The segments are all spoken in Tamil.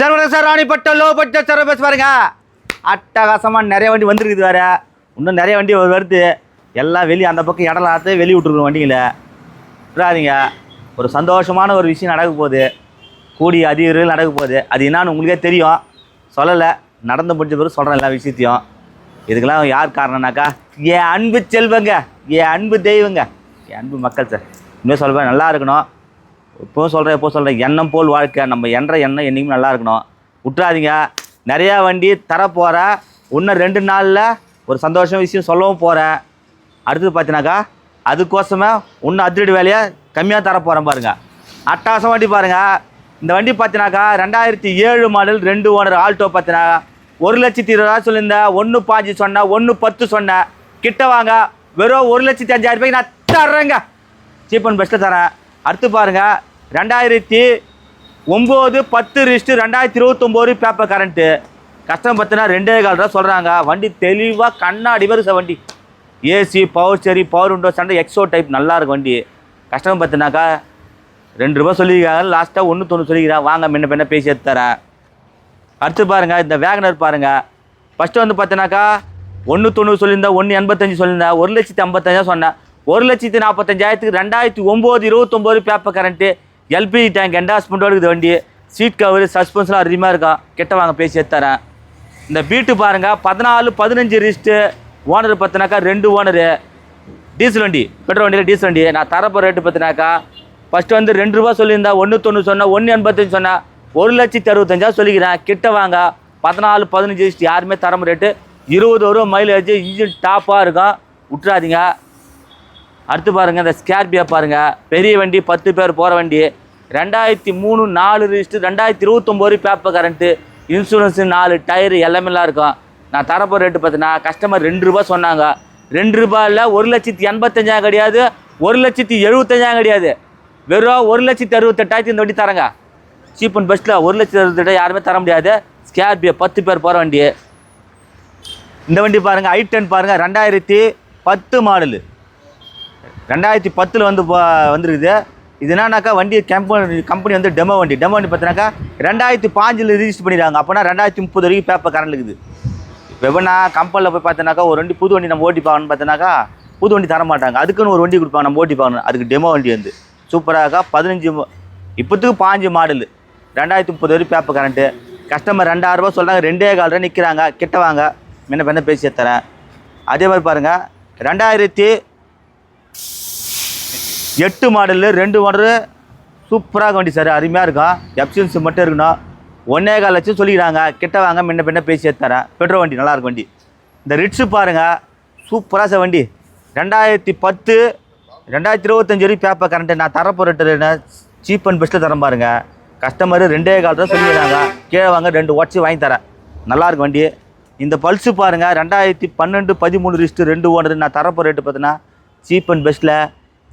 சர்வர சார் ராணிப்பட்ட லோ பட்ஜெட் பேச பாருங்க. அட்டகாசமாக நிறைய வண்டி வந்துருக்குது வேற. இன்னும் நிறைய வண்டி வருது. எல்லாம் வெளியே அந்த பக்கம் இடலாத்து வெளியே விட்டுருக்குற வண்டிங்கள விடாதீங்க ஒரு சந்தோஷமான ஒரு விஷயம் நடக்க போகுது. கூடி அதிகாரிகள் நடக்க போகுது. அது என்னான்னு உங்களுக்கே தெரியும். சொல்லலை. நடந்து முடிஞ்ச பிறகு சொல்கிறேன் எல்லா விஷயத்தையும். இதுக்கெல்லாம் யார் காரணம்னாக்கா என் அன்பு செல்வங்க. என் அன்பு தெய்வங்க. என் அன்பு மக்கள் சார். இனிமேல் சொல்வேன் நல்லா இருக்கணும். இப்போ சொல்கிறேன் எப்போ சொல்கிறேன் எண்ணம் போல் வாழ்க்கை. நம்ம என்ற எண்ணம் என்றைக்குமே நல்லா இருக்கணும். விட்றாதீங்க நிறையா வண்டி தர போகிறேன் இன்னும் ரெண்டு நாளில் ஒரு சந்தோஷம் விஷயம் சொல்லவும் போகிறேன் அடுத்தது பார்த்தீங்கன்னாக்கா அதுக்கோசமே இன்னும் அதிரடி வேலையை கம்மியாக தர போகிறேன் பாருங்கள் அட்டாசம் வண்டி பாருங்கள் இந்த வண்டி பார்த்தீங்கன்னாக்கா ரெண்டாயிரத்தி ஏழு மாடல் ரெண்டு ஓனர் ஆல்டோ பார்த்தீங்கன்னா ஒரு லட்சத்தி இருபதாயிரம் சொல்லியிருந்தேன். ஒன்று பாஞ்சு சொன்னேன் ஒன்று பத்து சொன்னேன். கிட்ட வாங்க. வெறும் ஒரு லட்சத்தி அஞ்சாயிரம் ரூபாய்க்கு நான் தர்றேங்க. சீப் அண்ட் பெஸ்ட்டில் தரேன். அடுத்து பாருங்கள் ரெண்டாயிரத்தி ஒம்பது பத்து ரிஸ்ட்டு ரெண்டாயிரத்தி இருபத்தொம்போது பேப்பர் கரண்ட்டு கஷ்டம் பார்த்தினா ரெண்டே கால் ரூபா சொல்கிறாங்க வண்டி தெளிவாக கண்ணாடி வருஷ வண்டி. ஏசி பவர் சரி பவர் விண்டோ சண்டை எக்ஸோ டைப் நல்லா இருக்கும் வண்டி. கஷ்டம் பார்த்தினாக்கா ரெண்டு ரூபா சொல்லியிருக்காங்க. லாஸ்ட்டாக ஒன்று தொண்ணூறு சொல்லிக்கிறேன் வாங்க முன்ன பின்ன பேசி எடுத்துறேன் அடுத்து பாருங்கள் இந்த வேகனர் பாருங்கள் ஃபஸ்ட்டு வந்து பார்த்தினாக்கா ஒன்று தொண்ணூறு சொல்லியிருந்தேன் ஒன்று எண்பத்தஞ்சு சொல்லியிருந்தேன் ஒரு லட்சத்தி ஐம்பத்தஞ்சா சொன்னேன். ஒரு லட்சத்தி நாற்பத்தஞ்சாயிரத்துக்கு ரெண்டாயிரத்தி ஒம்பது இருபத்தொம்போது பேப்பர் கரண்ட்டு எல்பிஜி டேங்க் என்டாஸ்மெண்ட்டோட இருக்குது வண்டி. சீட் கவர் சஸ்பென்ஸ்லாம் அதிகமாக இருக்கும் கிட்ட வாங்க பேசி எடுத்துறேன். இந்த பீட்டு பாருங்கள் பதினாலு பதினஞ்சு ரிஸ்ட்டு ஓனர் பார்த்தினாக்கா ரெண்டு ஓனரு டீசல் வண்டி பெட்ரோல் வண்டியில் டீசல் வண்டி. நான் தரப்போ ரேட்டு பார்த்தினாக்கா ஃபஸ்ட்டு வந்து ரெண்டு ரூபா சொல்லியிருந்தா ஒன்று தொண்ணூறு சொன்னேன் ஒன்று எண்பத்தஞ்சு சொன்னேன் ஒரு லட்சத்தி அறுபத்தஞ்சா சொல்லிக்கிறேன். கிட்ட வாங்க பதினாலு பதினஞ்சு ரிஸ்ட் யாருமே தரம் ரேட்டு இருபது வரும் மைலேஜ் இன்ஜின் டாப்பாக இருக்கும். விட்றாதீங்க அடுத்து பாருங்கள் இந்த ஸ்கார்பியோ பாருங்கள் பெரிய வண்டி பத்து பேர் போகிற வண்டி. ரெண்டாயிரத்தி மூணு நாலு ரிஜிஸ்டர் ரெண்டாயிரத்தி இருபத்தொம்போது பேப்பர் கரண்ட்டு இன்சூரன்ஸு நாலு டயரு எல்லாமேலாம் இருக்கும். நான் தரப்போ ரேட்டு பார்த்தீங்கன்னா கஸ்டமர் ரெண்டு ரூபா சொன்னாங்க. ரெண்டு ரூபாயில் ஒரு லட்சத்தி எண்பத்தஞ்சாயிரம் கிடையாது. ஒரு லட்சத்தி எழுபத்தஞ்சாயிரம் கிடையாது. வெறும் ஒரு லட்சத்தி அறுபத்தெட்டாயிரத்தி இந்த வண்டி தரங்க. சீப் அண்ட் பெஸ்ட்டில் ஒரு லட்சத்தி அறுபத்தெட்டு யாருமே தர முடியாது. ஸ்கார்பியோ பத்து பேர் போகிற வண்டி. இந்த வண்டி பாருங்கள் ஐ டென் பாருங்கள் ரெண்டாயிரத்தி பத்து மாடலு ரெண்டாயிரத்தி பத்தில் வந்து வந்துருக்குது. இது என்னன்னாக்கா வண்டி கம்பெனி கம்பெனி வந்து டெமோ வண்டி. டெமோ வண்டி பார்த்தினாக்கா ரெண்டாயிரத்தி பாஞ்சில் ரிஜிஸ்டர் பண்ணிடுறாங்க. அப்போனா ரெண்டாயிரத்தி முப்பது வரைக்கும் பேப்பர் கரண்ட் இருக்குது. இப்போ எப்படின்னா கம்பெனியில் போய் பார்த்தோன்னாக்கா ஒரு வண்டி புது வண்டி நம்ம ஓட்டி பார்க்கணும்னு பார்த்தோன்னாக்கா புது வண்டி தர மாட்டாங்க அதுக்குன்னு ஒரு வண்டி கொடுப்பாங்க நம்ம ஓட்டி பார்க்கணும் அதுக்கு டெமோ வண்டி வந்து. சூப்பராக பதினஞ்சு இப்போத்துக்கு பாஞ்சு மாடலு ரெண்டாயிரத்தி முப்பது வரைக்கும் பேப்பர் கரண்ட்டு கஸ்டமர் ரெண்டாயிரரூபா சொல்கிறாங்க ரெண்டே கால் ரூபா நிற்கிறாங்க கிட்ட வாங்க முன்ன பின்ன பேசி தரேன். அதே மாதிரி பாருங்கள் ரெண்டாயிரத்தி எட்டு மாடலு ரெண்டு மாடலு சூப்பராக வண்டி சார் அருமையாக இருக்கும் எப்சின்ஸ் மட்டும் இருக்கணும் ஒன்னே கால் லட்சம் சொல்லிக்கிறாங்க. கிட்ட வாங்க முன்ன பின்ன பேசி தரேன் பெட்ரோல் வண்டி நல்லா இருக்கும் வண்டி. இந்த ரிட்ஸு பாருங்கள் சூப்பராக சார் வண்டி. ரெண்டாயிரத்தி பத்து ரெண்டாயிரத்தி இருபத்தஞ்சு வரைக்கும் பேப்பர் கரண்ட்டு நான் தரப்போ ரேட்டு சீப் அண்ட் பெஸ்ட்டில் தரேன் பாருங்க. கஸ்டமர் ரெண்டே கால் தான் சொல்லிடுறாங்க கீழே வாங்க ரெண்டு உடச்சி வாங்கி தரேன். நல்லாயிருக்கும் வண்டி. இந்த பல்ஸு பாருங்கள் ரெண்டாயிரத்தி பன்னெண்டு பதிமூணு ரிஸ்ட்டு ரெண்டு ஓனர் நான் தரப்போ ரேட்டு பார்த்தீங்கன்னா சீப் அண்ட் பெஸ்ட்டில்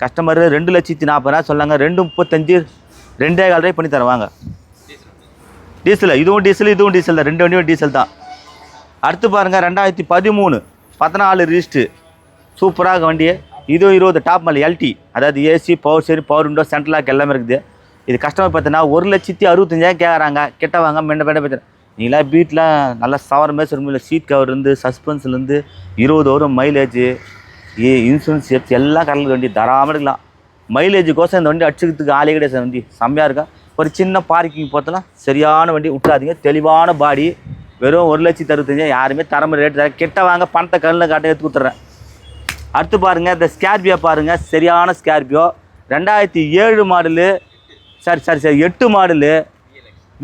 கஸ்டமர் ரெண்டு லட்சத்தி நாற்பதாயிரம் சொல்லாங்க ரெண்டு முப்பத்தஞ்சு ரெண்டே கால் ரூபாய் பண்ணி தருவாங்க. டீசல். இதுவும் டீசல் இதுவும் டீசல் தான். ரெண்டு வண்டியும் டீசல் தான். அடுத்து பாருங்கள் ரெண்டாயிரத்தி பதிமூணு பதினாலு ரிஜிஸ்ட்டு சூப்பராக வண்டி இதுவும் இருபது டாப் மேலே எல்டி அதாவது ஏசி பவர் சரி பவர் விண்டோ சென்ட்ரல் லாக் எல்லாமே இருக்குது. இது கஸ்டமர் பார்த்தீங்கன்னா ஒரு லட்சத்தி அறுபத்தஞ்சாயிரம் கேட்குறாங்க கிட்ட வாங்க மெண்ட மெண்ட பேசுகிறேன் நீங்களா வீட்டில் நல்லா சவர மேஸ் முடியல. சீட் கவர்லேருந்து சஸ்பென்ஸ்லேருந்து இருபது வரும் மைலேஜ் ஏ இன்சூரன்ஸ் சேஃப்டி எல்லாம் கலந்து வண்டி தராமல் இருக்கலாம் மைலேஜுக்கோசம் இந்த வண்டி அடிச்சுக்கிறதுக்கு ஆளே கிடையாது சார் வண்டி. செம்மையாக இருக்கா? ஒரு சின்ன பார்க்கிங் போத்தலாம் சரியான வண்டி விட்றாதீங்க தெளிவான பாடி வெறும் ஒரு லட்சத்தி அறுபத்தஞ்சு யாருமே தரம ரேட்டு தர கெட்ட வாங்க பணத்தை கண்ணில் காட்ட எடுத்து கொடுத்துட்றேன். அடுத்து பாருங்கள் இந்த ஸ்கார்பியோ பாருங்கள் சரியான ஸ்கார்பியோ ரெண்டாயிரத்தி ஏழு மாடலு சரி சரி சரி எட்டு மாடலு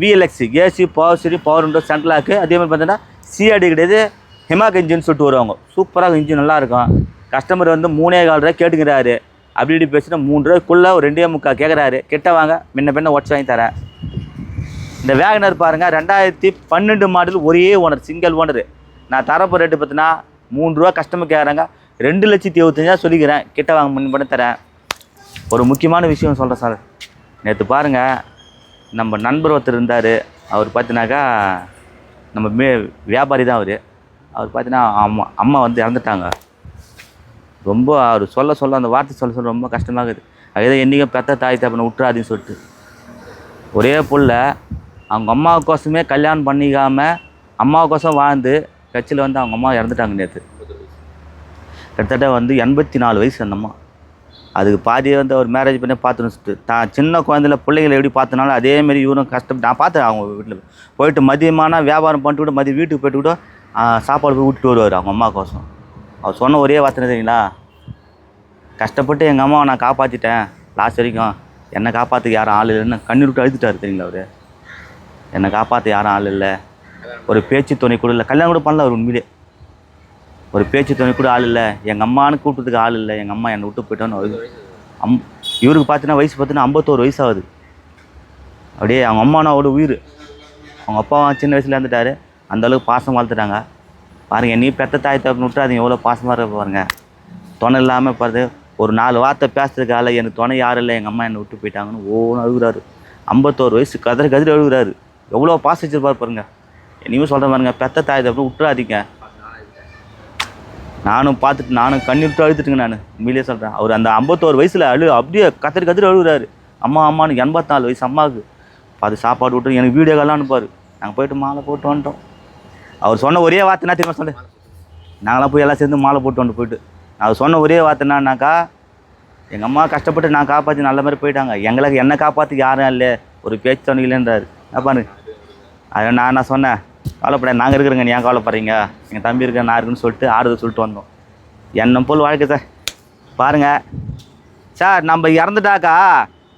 விஎல்எக்ஸ் ஏசி பவர் சரி பவர் விண்டோ சென்ட்ரலாக்கு அதே மாதிரி பார்த்தீங்கன்னா சிஆடி கிடையாது. ஹிமாக் இன்ஜின் சொல்லிட்டு வருவாங்க. சூப்பராக இன்ஜின் நல்லா இருக்கும். கஸ்டமர் வந்து மூணே கால் ரூபா கேட்டுக்கிறாரு. அப்படி இப்படி பேசினா மூணு ரூபாய்க்குள்ளே ஒரு ரெண்டே முக்கால் கேட்குறாரு கிட்ட வாங்க முன்ன பின்ன ஒட்ஸ் வாங்கி தரேன். இந்த வேகனர் பாருங்கள் ரெண்டாயிரத்தி பன்னெண்டு மாடல் ஒரே ஓனர் சிங்கிள் ஓனர் நான் தரப்போ ரேட்டு பார்த்தீங்கன்னா மூணு ரூபா கஸ்டமர் கேட்குறாங்க ரெண்டு லட்சத்தி இருபத்தஞ்சா சொல்லிக்கிறேன். கிட்ட வாங்க முன் பண்ண தரேன். ஒரு முக்கியமான விஷயம் சொல்கிறேன் சார். நேற்று பாருங்கள் நம்ம நண்பர் ஒருத்தர் இருந்தார். அவர் பார்த்தினாக்கா நம்ம மே வியாபாரி தான் அவர். அவர் பார்த்தீங்கன்னா அம்மா அம்மா வந்து இறந்துட்டாங்க. ரொம்ப அவர் சொல்ல சொல்ல அந்த வார்த்தை சொல்ல சொல்ல ரொம்ப கஷ்டமாகுது. அதே என்றைக்கும் பெத்த தாய் தப்பனை விட்டுறாதுன்னு சொல்லிட்டு. ஒரே புள்ள அவங்க அம்மாவுக்கோசமே கல்யாணம் பண்ணிக்காமல் அம்மாவுக்கோசம் வாழ்ந்து கட்சியில் வந்து அவங்க அம்மா இறந்துட்டாங்க நேற்று கிட்டத்தட்ட வந்து எண்பத்தி நாலு வயசு அந்த அம்மா. அதுக்கு பாதியை வந்து அவர் மேரேஜ் பண்ணி பார்த்துன்னு தான் சின்ன குழந்தையில பிள்ளைங்களை எப்படி பார்த்தனாலும் அதேமாரி இவரும் கஷ்டப்பட்டு நான் பார்த்தேன் அவங்க வீட்டில். போயிட்டு மதியமான வியாபாரம் பண்ணிட்டு கூட மதியம் வீட்டுக்கு போயிட்டு கூட சாப்பாடு போய் விட்டுட்டு வருவார் அவங்க அம்மாக்கோசம் அவர் சொன்ன ஒரே வார்த்தை தெரியுங்களா? கஷ்டப்பட்டு எங்கள் அம்மாவை நான் காப்பாற்றிட்டேன் லாஸ்ட் வரைக்கும் என்னை காப்பாற்றுக்கு யாரும் ஆள் இல்லைன்னு கண்ணீர் விட்டு அழுதுட்டாரு தெரியுங்களா அவர்? என்னை காப்பாற்ற யாரும் ஆள் இல்லை. ஒரு பேச்சு துணை கூட இல்லை. கல்யாணம் கூட பண்ணல அவர் உண்மையிலே. ஒரு பேச்சு துணை கூட ஆள் இல்லை. எங்கள் அம்மான்னு கூப்பிட்டதுக்கு ஆள் இல்லை. எங்கள் அம்மா என்னை விட்டு போயிட்டோன்னு அழுது அம் இவருக்கு பார்த்தீங்கன்னா வயசு பார்த்தீங்கன்னா ஐம்பத்தோரு வயசு ஆகுது அப்படியே அவங்க அம்மானோட உயிர். அவங்க அப்பா சின்ன வயசுல இருந்துட்டாரு அந்தளவுக்கு பாசம் வளர்த்துட்டாங்க பாருங்கள் நீ பெத்த தாய் தப்பு அது எவ்வளோ பாசமாக இருக்க பாருங்க. துணை இல்லாமல் பாரு ஒரு நாலு வார்த்தை பேசுறதுக்கு எனக்கு துணை யாரும் இல்லை எங்கள் அம்மா என்னை விட்டு போயிட்டாங்கன்னு ஓன்னு அழுகுறாரு. ஐம்பத்தோரு வயசு கதிர கதிர அழுகுறாரு. எவ்வளோ பாச வச்சிருப்பார் பாருங்க. இனிமேல் சொல்கிறேன் பாருங்க பெத்த தாய் தப்பு விட்டுறாதீங்க. நானும் பார்த்துட்டு நானும் கண்ணி விட்டு அழுதுட்டுங்க நான். உண்மையிலேயே சொல்கிறேன் அவர் அந்த ஐம்பத்தோரு வயசில் அழு அப்படியே கத்திரி கத்திரி அழுகுறாரு. அம்மா அம்மானு எண்பத்தாலு வயசு அம்மாவுக்கு. அது சாப்பாடு விட்டு எனக்கு வீடியோ கால்லாம் அனுப்பாரு நாங்கள் போயிட்டு மாலை போட்டு வந்துட்டோம். அவர் சொன்ன ஒரே வார்த்தை என்ன தெரியுமா சொல்லு. நாங்களாம் போய் எல்லாம் சேர்ந்து மாலை போட்டு வந்து போயிட்டு. அவர் சொன்ன ஒரே வார்த்தை என்னன்னாக்கா எங்கள் அம்மா கஷ்டப்பட்டு நான் காப்பாற்றி நல்ல மாதிரி போயிட்டாங்க. எங்களுக்கு என்னை காப்பாற்றி யாரும் இல்லை. ஒரு பேச்சு துணை இல்லைன்றாரு. பாருங்க அதை நான் என்ன சொன்னேன்? கவலைப்படா நாங்கள் இருக்கிறோங்க. நீ ஏன் கவலைப்படுறீங்க? எங்கள் தம்பி இருக்க நான் இருக்குன்னு சொல்லிட்டு ஆறுதல் சொல்லிட்டு வந்தோம். என்ன போல் வாழ்க்கை சார். பாருங்கள் சார் நம்ம இறந்துட்டாக்கா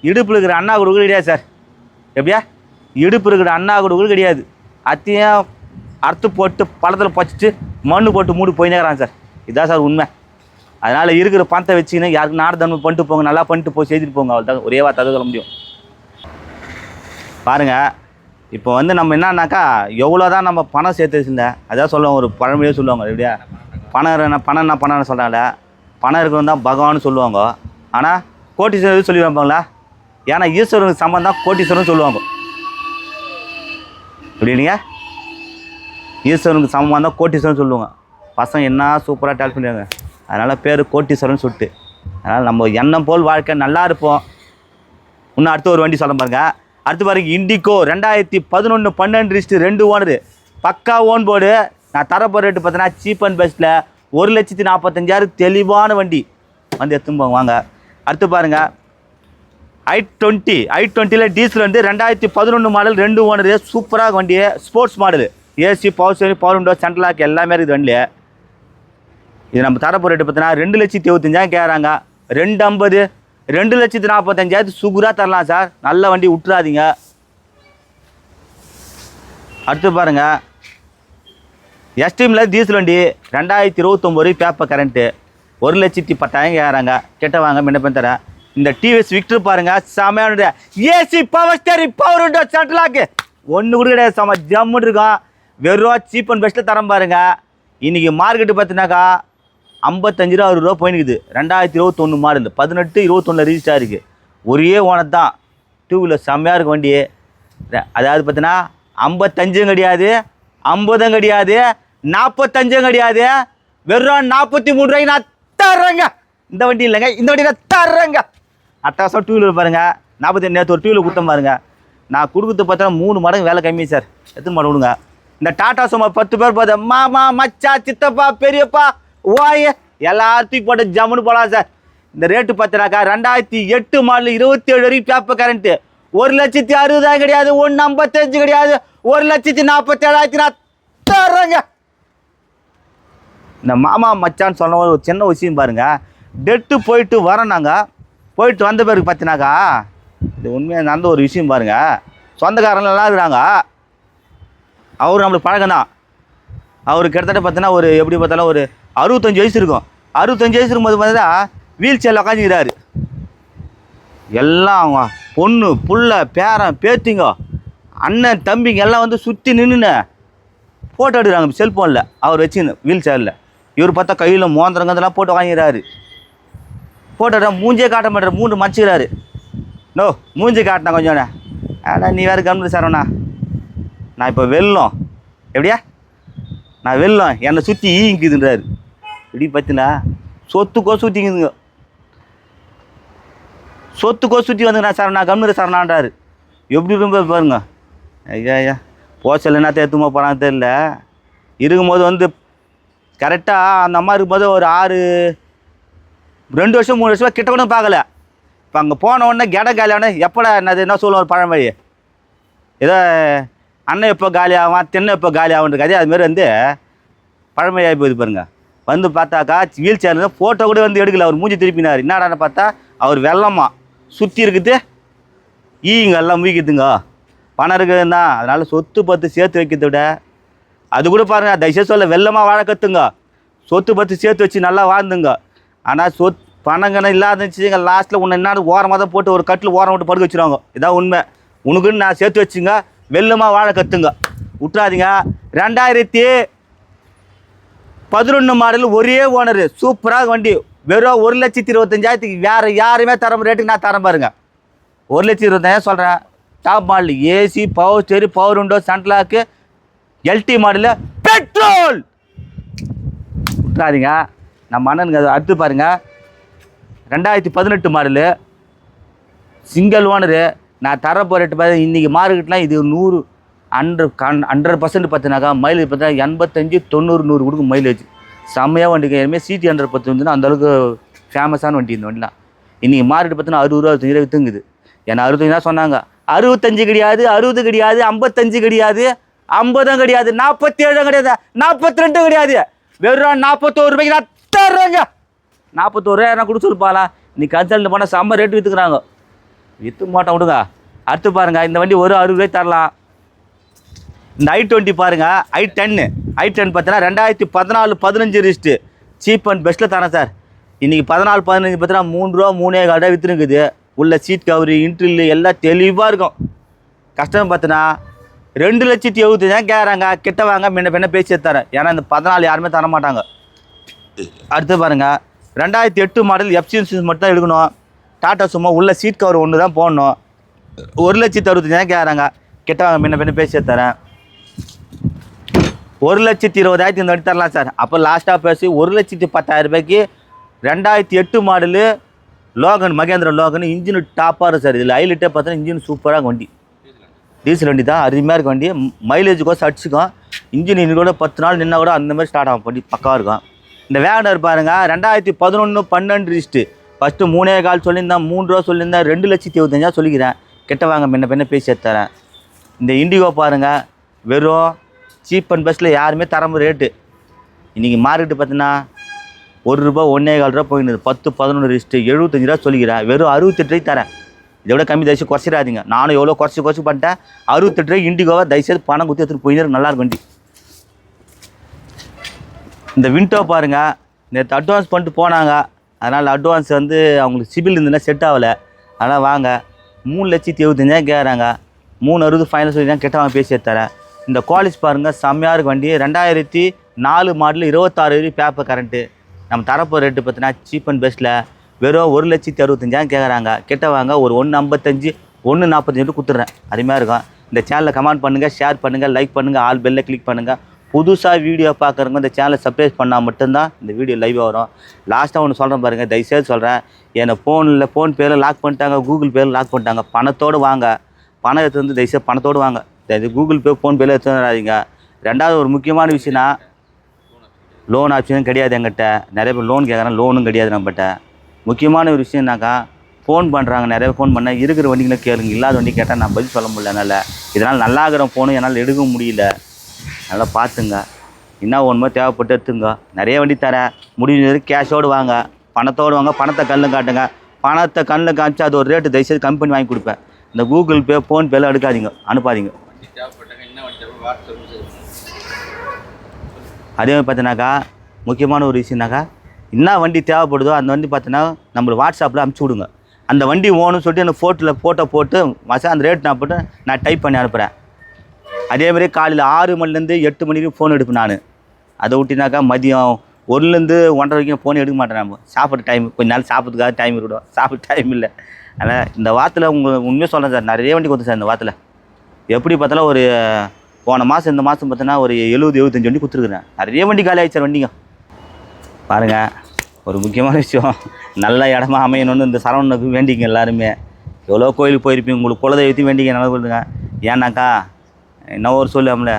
இடுப்பு இருக்கிற அண்ணா கூட கிடையாது சார். எப்படியா? இடுப்பு இருக்கிற அண்ணா கூட கூட கிடையாது. அத்தையும் அறுத்து போட்டு பழத்தில் பச்சிட்டு மண்ணு போட்டு மூடி போயினேக்கிறான் சார். இதான் சார் உண்மை. அதனால் இருக்கிற பணத்தை வச்சுக்கின்னு யாருக்கு நாடு தன்மை பண்ணிட்டு போங்க நல்லா பண்ணிட்டு போய் செய்துட்டு போங்க அவள் தான் ஒரே வார்த்தை தகவல் முடியும். பாருங்கள் இப்போ வந்து நம்ம என்னன்னாக்கா எவ்வளோ தான் நம்ம பணம் சேர்த்து வச்சுருந்தேன் அதான் சொல்லுவாங்க ஒரு பழமொழியே சொல்லுவாங்க எப்படியா பணம் என்ன பணம் என்ன பணம்னு சொல்கிறாங்கள பணம் இருக்கிறவன் தான் பகவான்னு சொல்லுவாங்க. ஆனால் கோட்டீஸ்வரர் சொல்லி வைப்பாங்களா ஏன்னா ஈஸ்வரனுக்கு சம்பந்தம் கோட்டீஸ்வரன் சொல்லுவாங்க. எப்படிங்க ஈஸ்வரனுக்கு சமமாக தான் கோட்டீஸ்வரன் சொல்லுவாங்க. பசங்க என்ன சூப்பராக டேல் பண்ணுவாங்க அதனால் பேர் கோட்டீஸ்வரன் சொல்லிட்டு. அதனால் நம்ம எண்ணம் போல் வாழ்க்கை நல்லா இருப்போம். இன்னும் அடுத்து ஒரு வண்டி சொல்ல பாருங்க. அடுத்து பாருங்க இண்டிகோ ரெண்டாயிரத்தி பதினொன்று பன்னெண்டு ரிஸ்ட்டு ரெண்டு ஓனரு. பக்கா ஓன் போர்டு நான் தரப்போ ரேட்டு பார்த்தீங்கன்னா சீப் அண்ட் பெஸ்ட்டில் ஒரு லட்சத்தி நாற்பத்தஞ்சாயிரம் தெளிவான வண்டி. வந்து எடுத்துன்னு போங்க வாங்க. அடுத்து பாருங்க ஐ டுவெண்ட்டி ஐ டுவெண்ட்டியில் டீசல் வந்து ரெண்டாயிரத்தி பதினொன்று மாடல் ரெண்டு ஓனரு. சூப்பராக வண்டி sports model AC power steering power window central lock எல்லாமே இருக்குது வண்டியில். இது நம்ம தரப்போ ரேட்டு பார்த்தீங்கன்னா ரெண்டு லட்சத்தி இருபத்தஞ்சாயிரம் கேட்குறாங்க ரெண்டு ஐம்பது ரெண்டு லட்சத்தி நாற்பத்தஞ்சாயிரத்து சுகுராக தரலாம் சார். நல்ல வண்டி விட்டுறாதீங்க அடுத்து பாருங்க. எஸ்டீமில் டீசல் வண்டி ரெண்டாயிரத்தி இருபத்தொம்போது பேப்பர் கரண்ட்டு ஒரு லட்சத்தி பத்தாயிரம் கேட்குறாங்க கிட்ட வாங்க முன்ன தரேன்? இந்த டிவிஎஸ் விக்டர் பாருங்க. செமையான AC power steering power window central lock ஒன்று கூட கிடையாது. செம்ம ஜம்முன்னு இருக்கும் வெறும் சீப் அண்ட் பெஸ்ட்டில் தரம் பாருங்க. இன்றைக்கி மார்க்கெட்டு பார்த்தினாக்கா ஐம்பத்தஞ்சு ரூபா அறுபது ரூபா போயினுக்குது ரெண்டாயிரத்தி இருபத்தொன்று மாடல் பதினெட்டு இருபத்தொன்னில் ரிஜிஸ்டர் ஆகிருக்கு ஒரே ஓனர் தான். டூ வீலர் செம்மையாக இருக்கும் வண்டி. அதாவது பார்த்தீங்கன்னா ஐம்பத்தஞ்சும் கிடையாது ஐம்பதும் கிடையாது நாற்பத்தஞ்சும் கிடையாது. வெறும் நாற்பத்தி மூணு ரூபாய்க்கு நான் தர்றேங்க. இந்த வண்டி இல்லைங்க இந்த வண்டி நான் தர்றேங்க. அட்டாசம் டூ வீலர் பாருங்கள் நாற்பத்தி நேற்று ஒரு டூ வீலர் கொடுத்தேன் பாருங்கள் நான் கொடுக்குறது பார்த்தா மூணு மடங்கு வேலை கம்மி சார். எத்தனை மடம் விடுங்க இந்த டாடா சும்மா பத்து பேர் பார்த்து மாமா மச்சா சித்தப்பா பெரியப்பா ஓய எல்லாத்தையும் போட்டு ஜம்முன்னு போகலாம் சார். இந்த ரேட்டு பார்த்தினாக்கா ரெண்டாயிரத்தி எட்டு மாடல் இருபத்தி ஏழு வரைக்கும் பேப்பர் கரண்ட்டு ஒரு லட்சத்தி அறுபதாயிரம் கிடையாது ஒன்று ஐம்பத்தஞ்சு கிடையாது ஒரு லட்சத்தி நாற்பத்தேழாயிரத்தி நான் தர்றேங்க. இந்த மாமா மச்சான்னு சொன்ன ஒரு சின்ன விஷயம் பாருங்கள் டெட்டு போயிட்டு வரோம் நாங்கள் போயிட்டு வந்த பிறகு பார்த்தினாக்கா இது உண்மையாக நடந்த ஒரு விஷயம் பாருங்கள் சொந்தக்காரங்களெல்லாம் இருக்கிறாங்க. அவர் நம்மளுக்கு பழக்கம் தான் அவர் கிட்டத்தட்ட பார்த்தீங்கன்னா ஒரு எப்படி பார்த்தாலும் ஒரு அறுபத்தஞ்சு வயசு இருக்கும். அறுபத்தஞ்சு வயசு இருக்கும்போது பார்த்தா வீல் சேரில் உட்காந்துக்கிறாரு எல்லாம் அவங்க பொண்ணு புள்ள பேரன் பேத்திங்க அண்ணன் தம்பிங்க எல்லாம் வந்து சுற்றி நின்றுன்னு ஃபோட்டோ எடுக்கிறாங்க செல்ஃபோனில் அவர் வச்சுன்னு வீல் சேரில் இவர் பார்த்தா கையில் மோந்திரங்கதெல்லாம் போட்டு வாங்கிறாரு ஃபோட்டோ எடுத்தால் மூஞ்சே காட்ட மாட்டார் மூன்று மறைச்சிக்கிறாரு. நோ மூஞ்சி காட்டினா கொஞ்சோண்ணே ஆனால் நீ வேறு கவனிச்சு சாரண்ணா நான் இப்போ வெல்லம். எப்படியா? நான் வெல்லம். என்னை சுற்றி ஈங்குதுன்றாரு. இப்படி பார்த்தீங்களா சொத்துக்கோ சுற்றிங்குதுங்க சொத்துக்கோ சுற்றி வந்துங்க சார் நான் கம்மிரு சரணான்றாரு. எப்படி ரொம்ப பாருங்க. ஐயா ஐயா. போச்சல் என்ன எடுத்துமா போகிறான்னு தெரில இருக்கும்போது வந்து கரெக்டாக அந்த அம்மா இருக்கும்போது ஒரு ஆறு ரெண்டு வருஷம் மூணு வருஷமாக கிட்ட கூட பார்க்கல. இப்போ அங்கே போன உடனே கெட காலியான எப்படா என்னது என்ன சொல்லுவோம் ஒரு பழமொழி? ஏதோ அண்ணன் எப்போ காலி ஆகும் தென்னை எப்போ காலி ஆகுன்ற கதையே அதுமாரி வந்து பழமையாகி போகுது பாருங்க. வந்து பார்த்தாக்கா வீல் சேரில் ஃபோட்டோ கூட வந்து எடுக்கல. அவர் மூஞ்சி திருப்பினார். என்னடான்னு பார்த்தா அவர் வெள்ளமா சுற்றி இருக்குது. ஈங்க எல்லாம் மூக்கிதுங்க பணம் இருக்குதுன்னா அதனால் சொத்து பத்து சேர்த்து வைக்கிறத விட அது கூட பாருங்க தயவுசெய்து சொல்ல வெள்ளமாக வாழ கற்றுங்க சொத்து பத்து சேர்த்து வச்சு நல்லா வாழ்ந்துங்க. ஆனால் சொத் பணங்கன்னு இல்லாதச்சுங்க லாஸ்ட்டில் உன்னை என்ன ஓரமாக தான் போட்டு ஒரு கட்டில் ஓரம் விட்டு படுக்க வச்சுருவாங்க. இதான் உண்மை. உனக்குன்னு நான் சேர்த்து வச்சுங்க. வெள்ளமாக வாழ கற்றுங்க விட்றாதீங்க ரெண்டாயிரத்தி பதினொன்று மாடல் ஒரே ஓனர். சூப்பராக வண்டி. வெறும் ஒரு லட்சத்தி இருபத்தஞ்சாயிரத்துக்கு வேறு யாருமே தர ரேட்டுக்கு நான் தரேன் பாருங்க. ஒரு லட்சத்தி இருபத்தஞ்சாயிரம் சொல்கிறேன் top model AC power steering power window central lock LT மாடலில் பெட்ரோல் விட்றாதீங்க நம்ம அண்ணனுங்க அதை அடுத்து பாருங்கள் ரெண்டாயிரத்தி பதினெட்டு மாடலு சிங்கிள் ஓனரு நான் தர ரேட்டு பார்த்து இன்றைக்கி மார்க்கெட்லாம் இது நூறு ஹண்ட்ரட் கன் ஹண்ட்ரட் பர்சன்ட் பார்த்தினாக்கா மைலேஜ் பார்த்தா எண்பத்தஞ்சு தொண்ணூறு நூறு கொடுக்கும் மைலேஜ் செம்மையாக வண்டிக்கு எதுவுமே சிடி ஹண்ட்ரட் பத்து வந்துன்னா அந்தளவுக்கு ஃபேமஸான வண்டி இந்த வண்டிலாம். இன்றைக்கி மார்க்கெட் பார்த்தீங்கன்னா அறுபது ரூபா அறுபத்தஞ்சு ரூபா விற்றுங்குது ஏன்னா அறுபத்தஞ்சு தான் சொன்னாங்க. அறுபத்தஞ்சு கிடையாது அறுபது கிடையாது ஐம்பத்தஞ்சு கிடையாது ஐம்பதும் கிடையாது நாற்பத்தேழும் கிடையாது நாற்பத்தி ரெண்டும் கிடையாது. வெறும் நாற்பத்தோரு ரூபாய்க்கு நான் தர்றேங்க. நாற்பத்தோரு ரூபாய் என்ன கொடுத்து சொல்லுப்பாளா? நீ கன்சல்ட் போனால் செம்ம ரேட்டு விற்றுக்குறாங்க விற்று மாட்டோம் விடுங்க அடுத்து பாருங்க இந்த வண்டி ஒரு அறுபது ரூபாய் தரலாம். இந்த ஐ டுவெண்ட்டி பாருங்க ஐ டென்னு ஐ டென் பார்த்தீங்கன்னா ரெண்டாயிரத்தி பதினாலு பதினஞ்சு ரிஸ்ட்டு சீப் அண்ட் பெஸ்ட்டில் தரேன் சார்? இன்றைக்கி பதினாலு பதினஞ்சு பார்த்தீங்கன்னா மூணு ரூபா மூணே கால் ரூபா விற்றுருக்குது உள்ள சீட் கவரு இன்ட்ரில் எல்லாம் தெளிவாக இருக்கும். கஸ்டமர் பார்த்தீங்கன்னா ரெண்டு லட்சத்தி எழுபத்தி தான் கேட்குறாங்க. கிட்ட வாங்க முன்ன பின்ன பேசி தரேன் ஏன்னா இந்த பதினாலு யாருமே தர மாட்டாங்க அடுத்து பாருங்க ரெண்டாயிரத்தி எட்டு மாடல் எஃப்சி இன்சூரன்ஸ் மட்டும் தான் எடுக்கணும். டாட்டா சும்மா உள்ளே சீட் கவர் ஒன்று தான் போடணும். ஒரு லட்சத்தி அறுபத்தஞ்சாயிரம் கேட்குறாங்க கிட்ட வாங்க முன்ன பின்ன பேசி தரேன். ஒரு லட்சத்தி இருபதாயிரத்தி இந்த வண்டி தரலாம் சார். அப்போ லாஸ்ட்டாக பேசி ஒரு லட்சத்தி பத்தாயிரம் ரூபாய்க்கு ரெண்டாயிரத்தி எட்டு model Logan Mahindra Logan engine டாப்பாக இருக்கும் சார். இதில் ஐலிட்டே பார்த்தோன்னா இன்ஜின் சூப்பராக வண்டி. டீசல் வண்டி தான் அருமையாக இருக்கும் வண்டி. மைலேஜ் கூட அடிச்சுக்கும். இன்ஜின் இன்னும் கூட பத்து நாள் நின்னா கூட அந்த மாதிரி ஸ்டார்ட் ஆகும். வண்டி பக்காவாக இருக்கும். இந்த வேகனர் பாருங்க ரெண்டாயிரத்தி பதினொன்று பன்னெண்டு ரிஸ்ட்டு ஃபஸ்ட்டு மூணே கால் சொல்லியிருந்தேன் மூணு ரூபா சொல்லியிருந்தேன் ரெண்டு லட்சத்தி இருபத்தஞ்சா சொல்லிக்கிறேன். கெட்ட வாங்க முன்ன பின்ன பேசி தரேன் இந்த இண்டிகோ பாருங்கள் வெறும் சீப் அண்ட் பெஸ்ட்டில் யாருமே தரம்பு ரேட்டு இன்றைக்கி மார்க்கெட்டு பார்த்தீங்கன்னா ஒரு ரூபா ஒன்றே கால் ரூபா போயிடுது பத்து பதினொன்று ரிஸ்ட்டு எழுபத்தஞ்சு ரூபா சொல்லிக்கிறேன். வெறும் அறுபத்தெட்டு ரூபாய்க்கு தரேன். இதை விட கம்மி தயசு குறைச்சிடாதீங்க. நானும் எவ்வளோ குறைச்சி குறைச்சி பண்ணிட்டேன். அறுபத்தெட்டு ரூபாய் இண்டிகோவை தயவுசெய்து பணம் குத்தி எடுத்துகிட்டு போயின்னு நல்லாயிருக்கும் வண்டி. இந்த விண்டோ பாருங்க நேற்று அட்வான்ஸ் பண்ணிட்டு போனாங்க. அதனால் அட்வான்ஸ் வந்து அவங்களுக்கு சிபில் இருந்ததுன்னா செட் ஆகலை. அதனால் வாங்க. மூணு லட்சத்தி எழுபத்தஞ்சாயிரம் கேட்குறாங்க. மூணு அறுபது ஃபைனல் சொல்லி தான் கெட்ட வாங்க பேசி தரேன் இந்த குவாலிஸ் பாருங்கள் செம்மையாக இருக்கு வண்டி. ரெண்டாயிரத்தி நாலு மாடல் இருபத்தாறு வரைக்கும் பேப்பர் கரண்ட்டு நம்ம தரப்போ ரேட்டு பார்த்தீங்கன்னா சீப் அண்ட் பெஸ்ட்டில் வெறும் ஒரு லட்சத்தி அறுபத்தஞ்சாயிரம் கேட்குறாங்க. கிட்ட வாங்க ஒரு ஒன்று ஐம்பத்தஞ்சு ஒன்று நாற்பத்தஞ்சு கொடுத்துட்றேன். அருமையாக இருக்கும். இந்த சேனலை கமெண்ட் பண்ணுங்கள் ஷேர் பண்ணுங்கள் லைக் பண்ணுங்கள் ஆல் பெல்லை கிளிக் பண்ணுங்கள் புதுசாக வீடியோ பார்க்குறவங்க இந்த சேனலை சப்ஸ்கிரைப் பண்ணால் மட்டும்தான் இந்த வீடியோ லைவாக வரும். லாஸ்ட்டாக ஒன்று சொல்கிறேன் பாருங்கள் தயவுசெய்து சொல்கிறேன் என்னை ஃபோனில் ஃபோன் பேரில் லாக் பண்ணிட்டாங்க கூகுள் பேரில் லாக் பண்ணிட்டாங்க. பணத்தோடு வாங்க. பணம் எடுத்து வந்து தயவுசெய்து பணத்தோடு வாங்க. இது கூகுள் பே ஃபோன் பேரில் எடுத்து வராதீங்க. ரெண்டாவது ஒரு முக்கியமான விஷயம்னா லோன் ஆப்ஷனும் கிடையாது எங்கிட்ட நிறைய பேர் லோன் கேட்குறேன் லோனும் கிடையாது நம்மகிட்ட. முக்கியமான ஒரு விஷயம்னாக்கா ஃபோன் பண்ணுறாங்க நிறைய ஃபோன் பண்ண இருக்கிற வண்டிகளை கேளுங்க இல்லாத வண்டி கேட்டால் நான் பதில் சொல்ல முடியல என்னால். இதனால் நல்லா ஃபோனும் என்னால் எடுக்க முடியல. நல்லா பார்த்துங்க. என்ன ஒன்றுமோ தேவைப்பட்டு எடுத்துங்க. நிறைய வண்டி தரேன். முடிஞ்சது கேஷோடு வாங்க. பணத்தோடு வாங்க. பணத்தை கண்ணில் காட்டுங்க. பணத்தை கண்ணில் காமிச்சு அது ஒரு ரேட்டு தயவுசெய்து கம்மி பண்ணி வாங்கி கொடுப்பேன். இந்த கூகுள் பே ஃபோன்பேல எடுக்காதீங்க. அனுப்பாதீங்க. அதே மாதிரி பார்த்தீங்கன்னாக்கா முக்கியமான ஒரு விஷயம்னாக்கா என்ன வண்டி தேவைப்படுதோ அந்த வண்டி பார்த்தீங்கன்னா நம்மளுக்கு வாட்ஸ்அப்பில் அனுப்பிச்சி விடுங்க. அந்த வண்டி ஓணும்னு சொல்லிட்டு எனக்கு ஃபோட்டோவில் ஃபோட்டோ போட்டு மசா அந்த ரேட் நான் போட்டு நான் டைப் பண்ணி அனுப்புகிறேன் அதே மாதிரி காலையில் ஆறு மணிலேருந்து எட்டு மணிக்கு ஃபோன் எடுப்பேன் நான். அதை விட்டினாக்கா மதியம் ஒன்றுலேருந்து ஒன்றரை வரைக்கும் ஃபோன் எடுக்க மாட்டேன் நம்ம சாப்பிட்ற டைம் கொஞ்ச நாள் சாப்பிட்றதுக்காக டைம் இருக்கணும் சாப்பிட டைம் இல்லை. அதனால் இந்த வாரத்தில் உங்கள் உண்மையாக சொல்கிறேன் சார். நிறைய வண்டி கொடுத்தேன் சார் இந்த வாரத்தில். எப்படி பார்த்தாலும் ஒரு போன மாதம் இந்த மாதம் பார்த்தோன்னா ஒரு எழுபது எழுபத்தஞ்சு வண்டி கொடுத்துருக்குறேன். நிறைய வண்டி காலி ஆகிடுச்சு சார் வண்டிங்க. பாருங்கள் ஒரு முக்கியமான விஷயம். நல்ல இடமா அமையணும்னு இந்த சரவணனுக்கு வேண்டிங்க எல்லாருமே. எவ்வளோ கோயிலுக்கு போயிருப்பீங்க உங்களுக்கு குலதெய்வத்தையும் வேண்டிங்க நல்லா கொடுங்க ஏன்னாக்கா என்ன ஒரு சொல்லாமல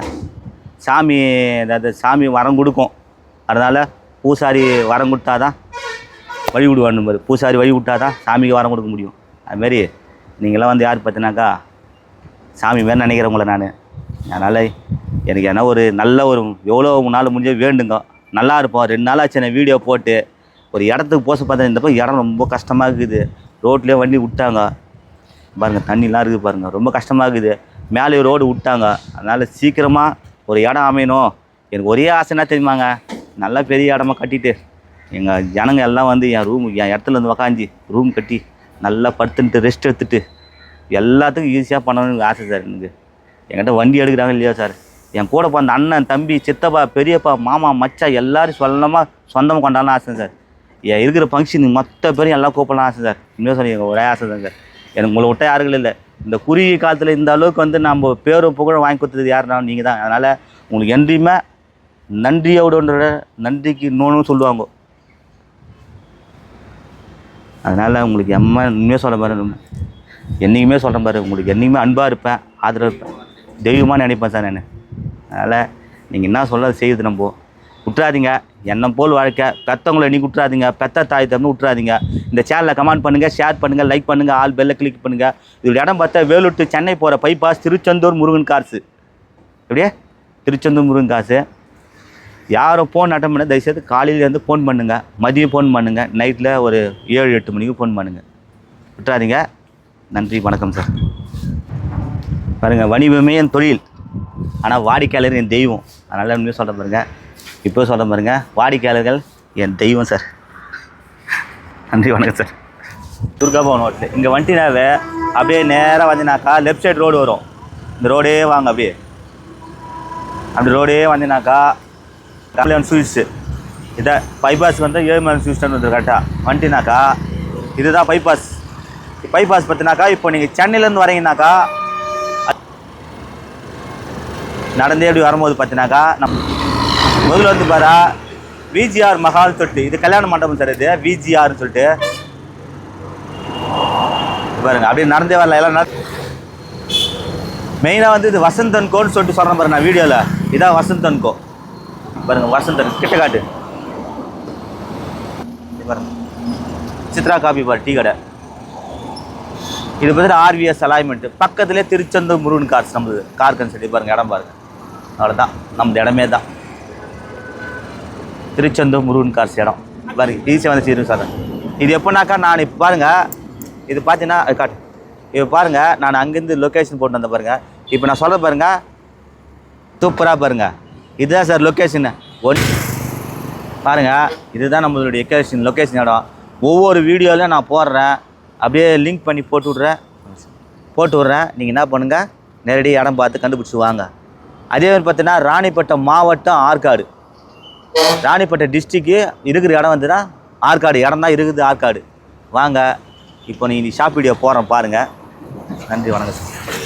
சாமி அதாவது சாமி வரம் கொடுக்கும். அதனால் பூசாரி வரம் கொடுத்தாதான் வழி விடுவான்னு பாரு. பூசாரி வழி விட்டா தான் சாமிக்கு வரம் கொடுக்க முடியும். அதுமாரி நீங்களாம் வந்து யார் பார்த்தினாக்கா சாமி மாரி நினைக்கிறவங்கள நான். அதனால் எனக்கு என்ன ஒரு நல்ல ஒரு எவ்வளோ நாள் முடிஞ்ச வேண்டுங்க. நல்லா இருப்போம். ரெண்டு நாள் ஆச்சு நான் வீடியோ போட்டு ஒரு இடத்துக்கு போச பார்த்தேன் இந்த பக்கம் இடம் ரொம்ப கஷ்டமாக இருக்குது. ரோட்லேயே வண்டி விட்டாங்க. பாருங்கள் தண்ணிலாம் இருக்குது பாருங்கள் ரொம்ப கஷ்டமாக இருக்குது. மேலே ரோடு விட்டாங்க. அதனால் சீக்கிரமாக ஒரு இடம் அமையணும். எனக்கு ஒரே ஆசைனா தெரியுமாங்க? நல்லா பெரிய இடமா கட்டிட்டு எங்கள் ஜனங்க எல்லாம் வந்து என் ரூம் என் இடத்துல வந்து உக்காஞ்சி ரூம் கட்டி நல்லா படுத்துன்ட்டு ரெஸ்ட் எடுத்துட்டு எல்லாத்துக்கும் ஈஸியாக பண்ணணும்னு ஆசை சார் எனக்கு. என்கிட்ட வண்டி எடுக்கிறாங்க இல்லையா சார் என் கூட பிறந்த அண்ணன் தம்பி சித்தப்பா பெரியப்பா மாமா மச்சான் எல்லாரும் சொல்லமாக சொந்தமாக கொண்டாடலாம் ஆசை சார் என் இருக்கிற ஃபங்க்ஷனுக்கு மொத்த பேரும் எல்லாம் கூப்பிடலாம் ஆசை சார் இன்னும் சொல்லி ஒரே ஆசை தான் சார் எனக்கு உங்களை விட்ட யாருக்கும் இல்லை. இந்த குறுகிய காலத்தில் இந்த அளவுக்கு வந்து நம்ம பேரும் புகழும் வாங்கி கொடுத்தது யாருனாலும் நீங்கள் தான். அதனால் உங்களுக்கு என்றையுமே நன்றியோட நன்றிக்கு இன்னொன்று சொல்லுவாங்க. அதனால் உங்களுக்கு எம்மா உண்மையாக சொல்ல பாரு என்றைக்குமே சொல்கிறேன் பாரு உங்களுக்கு என்றைக்குமே அன்பாக இருப்பேன் ஆதரவு இருப்பேன். தெய்வமாக நினைப்பேன் சார் நான். அதனால் நீங்கள் என்ன சொல்ல செய்யுது நம்ம விட்றாதீங்க என்னை போல் வாழ்க்கை. பெத்தவங்களை நீ விட்றாதீங்க பெத்த தாய் தம்பி விட்றாதீங்க இந்த சேனலில் கமெண்ட் பண்ணுங்கள் ஷேர் பண்ணுங்கள் லைக் பண்ணுங்கள் ஆல் பெல்லை கிளிக் பண்ணுங்கள் இதோட இடம் பார்த்தா வேலூர் சென்னை போகிற பைபாஸ் திருச்செந்தூர் முருகன் காசு எப்படியே? திருச்செந்தூர் முருகன் காசு யாரும் ஃபோன் அட்டன் பண்ண தயவுசெய்து காலையிலேருந்து ஃபோன் பண்ணுங்கள் மதியம் ஃபோன் பண்ணுங்கள் நைட்டில் ஒரு ஏழு எட்டு மணிக்கு ஃபோன் பண்ணுங்கள் விட்டுறாதீங்க. நன்றி வணக்கம் சார் பாருங்கள் வணிகமே என் தொழில். ஆனால் வாடிக்கையாளர் என் தெய்வம். அதனால் உண்மையாக சொல்கிறேன் பாருங்கள் இப்போ சொல்ல பாருங்க வாடிக்கையாளர்கள் என் தெய்வம் சார். நன்றி வணக்கம் சார். துர்கா பவன் ஹோட்டல் இங்கே வந்துட்டினாவே அப்படியே நேராக வந்தினாக்கா லெஃப்ட் சைடு ரோடு வரும். இந்த ரோடே வாங்க அப்படியே. அப்படி ரோடே வந்தினாக்கா கல்யாண் ஸ்வீட்ஸு இதை பைபாஸ் வந்து ஏழுமலை ஸ்வீட்ஸ் வந்து கரெக்டாக வந்துட்டினாக்கா இதுதான் பைபாஸ் பைபாஸ் பார்த்தினாக்கா இப்போ நீங்கள் சென்னையிலேருந்து வரீங்கனாக்கா நடந்தே அப்படி வரும்போது பார்த்தினாக்கா நம் முதல்ல வந்து பாரா விஜிஆர் மஹால் தொட்டு இது கல்யாண மண்டபம் சார் இது விஜிஆர்னு சொல்லிட்டு. பாருங்க அப்படியே நடந்தே வரல எல்லாம் மெயினாக வந்து இது வசந்தன் கோன்னு சொல்லிட்டு சொல்கிறேன் பாருங்க நான் வீடியோவில் இதான் வசந்தன் கோ. பாருங்க வசந்தன் கிட்ட காட்டு பாருங்க. சித்ரா காபி பார் டீ கடை. இது பார்த்தீங்கன்னா ஆர்விஎஸ் அலைன்மெண்ட் பக்கத்துலேயே திருச்செந்தூர் முருகன் கார்ஸ் நம்மளுது கார்கன் சொல்லி பாருங்க இடம் பாருங்க. அவ்வளோதான் நம்ம இடமே தான் திருச்செந்தூர் முருகன் கார்ஸ் இடம் பாருங்க ஈஸியாக வந்து சீரும் சார் இது எப்போனாக்கா நான் இப்போ பாருங்கள் இது பார்த்தீங்கன்னா அது காட்டு. இப்போ பாருங்கள் நான் அங்கேருந்து லொக்கேஷன் போட்டு வந்தேன் பாருங்கள் இப்போ நான் சொல்ல பாருங்கள் சூப்பராக பாருங்கள் இதுதான் சார் லொக்கேஷன் ஒன் பாருங்கள் இதுதான் நம்மளுடைய லொக்கேஷன் லொக்கேஷன் இடம். ஒவ்வொரு வீடியோலையும் நான் போடுறேன். அப்படியே லிங்க் பண்ணி போட்டு விட்றேன். போட்டு விட்றேன். நீங்கள் என்ன பண்ணுங்கள் நேரடி இடம் பார்த்து கண்டுபிடிச்சி வாங்க. அதே மாதிரி பார்த்தீங்கன்னா ராணிப்பட்டம் மாவட்டம் ஆற்காடு. ராணிப்பேட்டை டிஸ்ட்ரிக்கு இருக்கிற இடம் வந்துன்னா ஆற்காடு. இடம் தான் இருக்குது ஆற்காடு. வாங்க இப்போ நீ ஷாப் வீடியோ போகிறேன் பாருங்கள் நன்றி வணக்கம். சார்